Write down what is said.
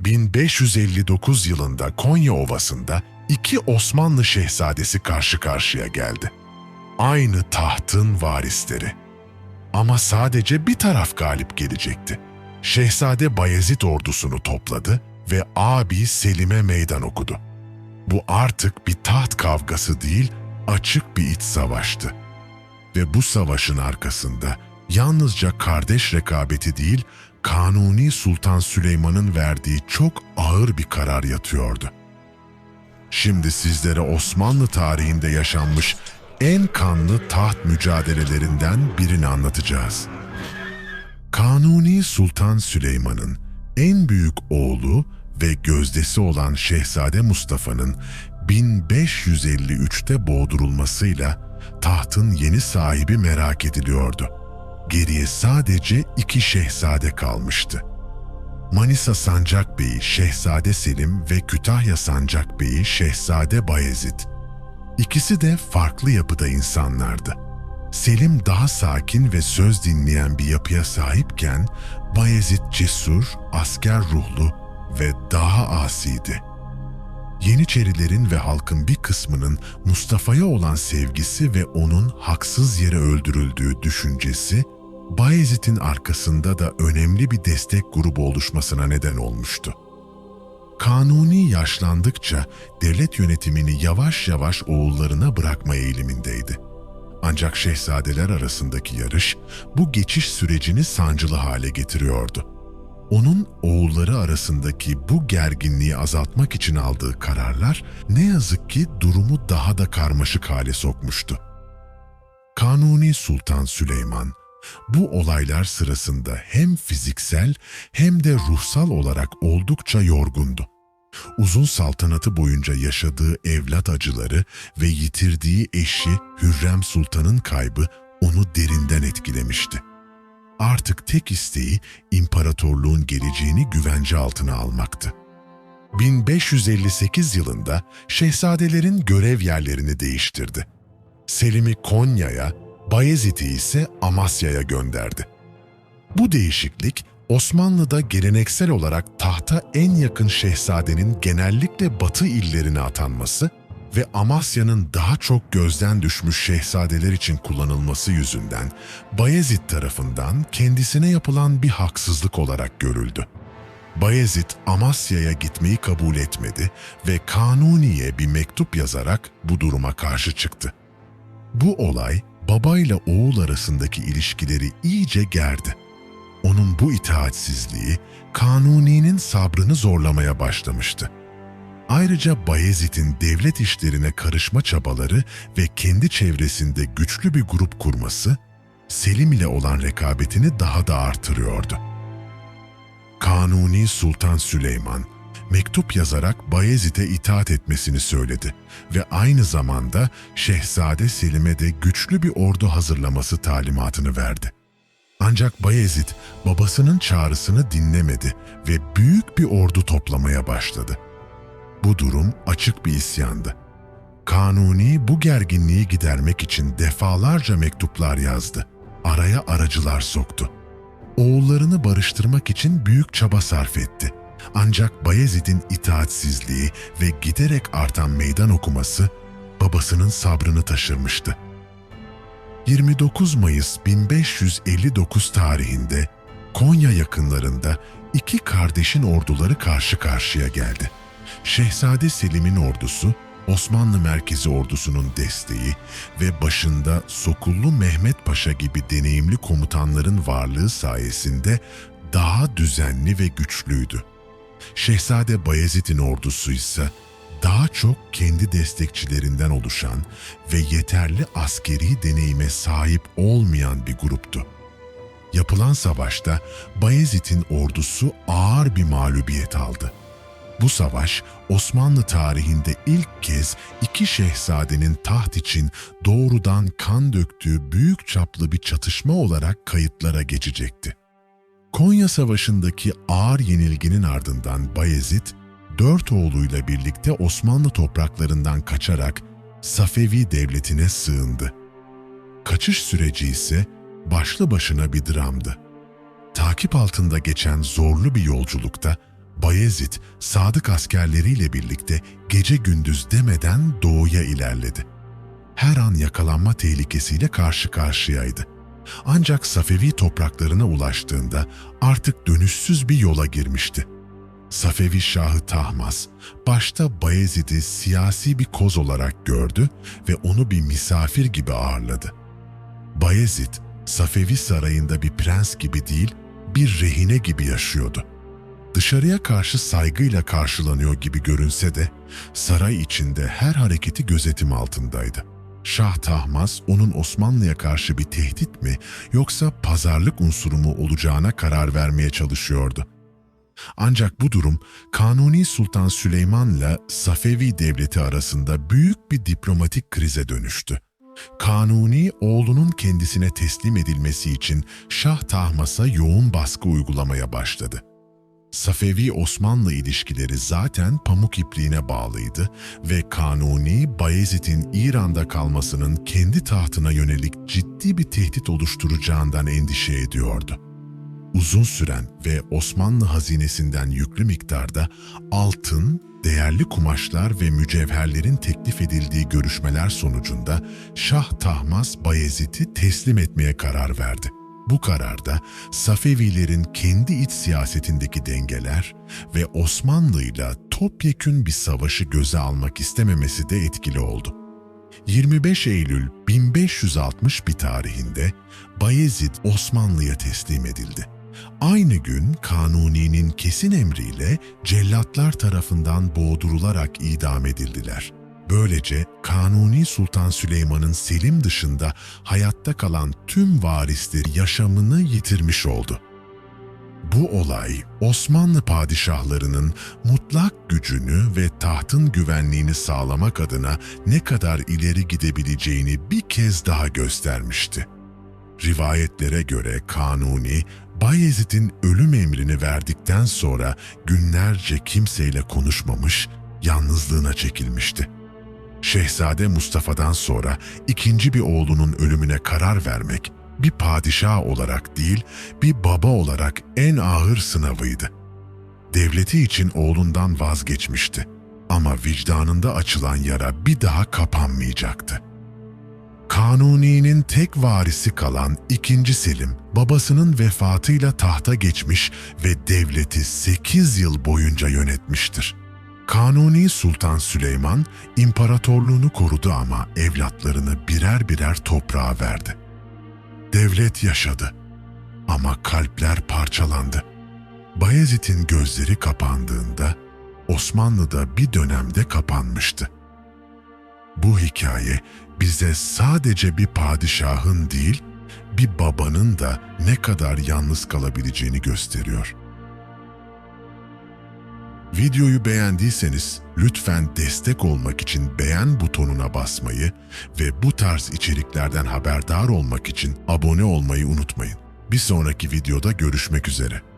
1559 yılında Konya Ovası'nda iki Osmanlı şehzadesi karşı karşıya geldi. Aynı tahtın varisleri. Ama sadece bir taraf galip gelecekti. Şehzade Bayezid ordusunu topladı ve abi Selim'e meydan okudu. Bu artık bir taht kavgası değil, açık bir iç savaştı. Ve bu savaşın arkasında yalnızca kardeş rekabeti değil, Kanuni Sultan Süleyman'ın verdiği çok ağır bir karar yatıyordu. Şimdi sizlere Osmanlı tarihinde yaşanmış en kanlı taht mücadelelerinden birini anlatacağız. Kanuni Sultan Süleyman'ın en büyük oğlu ve gözdesi olan Şehzade Mustafa'nın 1553'te boğdurulmasıyla tahtın yeni sahibi merak ediliyordu. Geriye sadece iki şehzade kalmıştı. Manisa Sancak Bey'i Şehzade Selim ve Kütahya Sancak Bey'i Şehzade Bayezid. İkisi de farklı yapıda insanlardı. Selim daha sakin ve söz dinleyen bir yapıya sahipken Bayezid cesur, asker ruhlu ve daha asiydi. Yeniçerilerin ve halkın bir kısmının Mustafa'ya olan sevgisi ve onun haksız yere öldürüldüğü düşüncesi Bayezid'in arkasında da önemli bir destek grubu oluşmasına neden olmuştu. Kanuni yaşlandıkça devlet yönetimini yavaş yavaş oğullarına bırakma eğilimindeydi. Ancak şehzadeler arasındaki yarış bu geçiş sürecini sancılı hale getiriyordu. Onun oğulları arasındaki bu gerginliği azaltmak için aldığı kararlar ne yazık ki durumu daha da karmaşık hale sokmuştu. Kanuni Sultan Süleyman bu olaylar sırasında hem fiziksel hem de ruhsal olarak oldukça yorgundu. Uzun saltanatı boyunca yaşadığı evlat acıları ve yitirdiği eşi Hürrem Sultan'ın kaybı onu derinden etkilemişti. Artık tek isteği imparatorluğun geleceğini güvence altına almaktı. 1558 yılında şehzadelerin görev yerlerini değiştirdi. Selim'i Konya'ya, Bayezid'i ise Amasya'ya gönderdi. Bu değişiklik Osmanlı'da geleneksel olarak tahta en yakın şehzadenin genellikle batı illerine atanması ve Amasya'nın daha çok gözden düşmüş şehzadeler için kullanılması yüzünden Bayezid tarafından kendisine yapılan bir haksızlık olarak görüldü. Bayezid Amasya'ya gitmeyi kabul etmedi ve Kanuni'ye bir mektup yazarak bu duruma karşı çıktı. Bu olay babayla oğul arasındaki ilişkileri iyice gerdi. Onun bu itaatsizliği Kanuni'nin sabrını zorlamaya başlamıştı. Ayrıca Bayezid'in devlet işlerine karışma çabaları ve kendi çevresinde güçlü bir grup kurması, Selim ile olan rekabetini daha da artırıyordu. Kanuni Sultan Süleyman, mektup yazarak Bayezid'e itaat etmesini söyledi ve aynı zamanda Şehzade Selim'e de güçlü bir ordu hazırlaması talimatını verdi. Ancak Bayezid babasının çağrısını dinlemedi ve büyük bir ordu toplamaya başladı. Bu durum açık bir isyandı. Kanuni bu gerginliği gidermek için defalarca mektuplar yazdı. Araya aracılar soktu. Oğullarını barıştırmak için büyük çaba sarf etti. Ancak Bayezid'in itaatsizliği ve giderek artan meydan okuması babasının sabrını taşırmıştı. 29 Mayıs 1559 tarihinde Konya yakınlarında iki kardeşin orduları karşı karşıya geldi. Şehzade Selim'in ordusu, Osmanlı Merkezi Ordusu'nun desteği ve başında Sokullu Mehmet Paşa gibi deneyimli komutanların varlığı sayesinde daha düzenli ve güçlüydü. Şehzade Bayezid'in ordusu ise daha çok kendi destekçilerinden oluşan ve yeterli askeri deneyime sahip olmayan bir gruptu. Yapılan savaşta Bayezid'in ordusu ağır bir mağlubiyet aldı. Bu savaş Osmanlı tarihinde ilk kez iki şehzadenin taht için doğrudan kan döktüğü büyük çaplı bir çatışma olarak kayıtlara geçecekti. Konya Savaşı'ndaki ağır yenilginin ardından Bayezid, dört oğluyla birlikte Osmanlı topraklarından kaçarak Safevi Devleti'ne sığındı. Kaçış süreci ise başlı başına bir dramdı. Takip altında geçen zorlu bir yolculukta Bayezid, sadık askerleriyle birlikte gece gündüz demeden doğuya ilerledi. Her an yakalanma tehlikesiyle karşı karşıyaydı. Ancak Safevi topraklarına ulaştığında artık dönüşsüz bir yola girmişti. Safevi Şahı Tahmas, başta Bayezid'i siyasi bir koz olarak gördü ve onu bir misafir gibi ağırladı. Bayezid, Safevi sarayında bir prens gibi değil, bir rehine gibi yaşıyordu. Dışarıya karşı saygıyla karşılanıyor gibi görünse de saray içinde her hareketi gözetim altındaydı. Şah Tahmas onun Osmanlı'ya karşı bir tehdit mi yoksa pazarlık unsuru mu olacağına karar vermeye çalışıyordu. Ancak bu durum Kanuni Sultan Süleyman'la Safevi Devleti arasında büyük bir diplomatik krize dönüştü. Kanuni oğlunun kendisine teslim edilmesi için Şah Tahmas'a yoğun baskı uygulamaya başladı. Safevi-Osmanlı ilişkileri zaten pamuk ipliğine bağlıydı ve Kanuni, Bayezid'in İran'da kalmasının kendi tahtına yönelik ciddi bir tehdit oluşturacağından endişe ediyordu. Uzun süren ve Osmanlı hazinesinden yüklü miktarda altın, değerli kumaşlar ve mücevherlerin teklif edildiği görüşmeler sonucunda Şah Tahmas Bayezid'i teslim etmeye karar verdi. Bu kararda Safevilerin kendi iç siyasetindeki dengeler ve Osmanlı'yla topyekün bir savaşı göze almak istememesi de etkili oldu. 25 Eylül 1560 bir tarihinde Bayezid Osmanlı'ya teslim edildi. Aynı gün Kanuni'nin kesin emriyle cellatlar tarafından boğdurularak idam edildiler. Böylece Kanuni Sultan Süleyman'ın Selim dışında hayatta kalan tüm varisleri yaşamını yitirmiş oldu. Bu olay Osmanlı padişahlarının mutlak gücünü ve tahtın güvenliğini sağlamak adına ne kadar ileri gidebileceğini bir kez daha göstermişti. Rivayetlere göre Kanuni, Bayezid'in ölüm emrini verdikten sonra günlerce kimseyle konuşmamış, yalnızlığına çekilmişti. Şehzade Mustafa'dan sonra ikinci bir oğlunun ölümüne karar vermek bir padişah olarak değil, bir baba olarak en ağır sınavıydı. Devleti için oğlundan vazgeçmişti ama vicdanında açılan yara bir daha kapanmayacaktı. Kanuni'nin tek varisi kalan 2. Selim, babasının vefatıyla tahta geçmiş ve devleti 8 yıl boyunca yönetmiştir. Kanuni Sultan Süleyman imparatorluğunu korudu ama evlatlarını birer birer toprağa verdi. Devlet yaşadı ama kalpler parçalandı. Bayezid'in gözleri kapandığında Osmanlı'da bir dönemde kapanmıştı. Bu hikaye bize sadece bir padişahın değil, bir babanın da ne kadar yalnız kalabileceğini gösteriyor. Videoyu beğendiyseniz lütfen destek olmak için beğen butonuna basmayı ve bu tarz içeriklerden haberdar olmak için abone olmayı unutmayın. Bir sonraki videoda görüşmek üzere.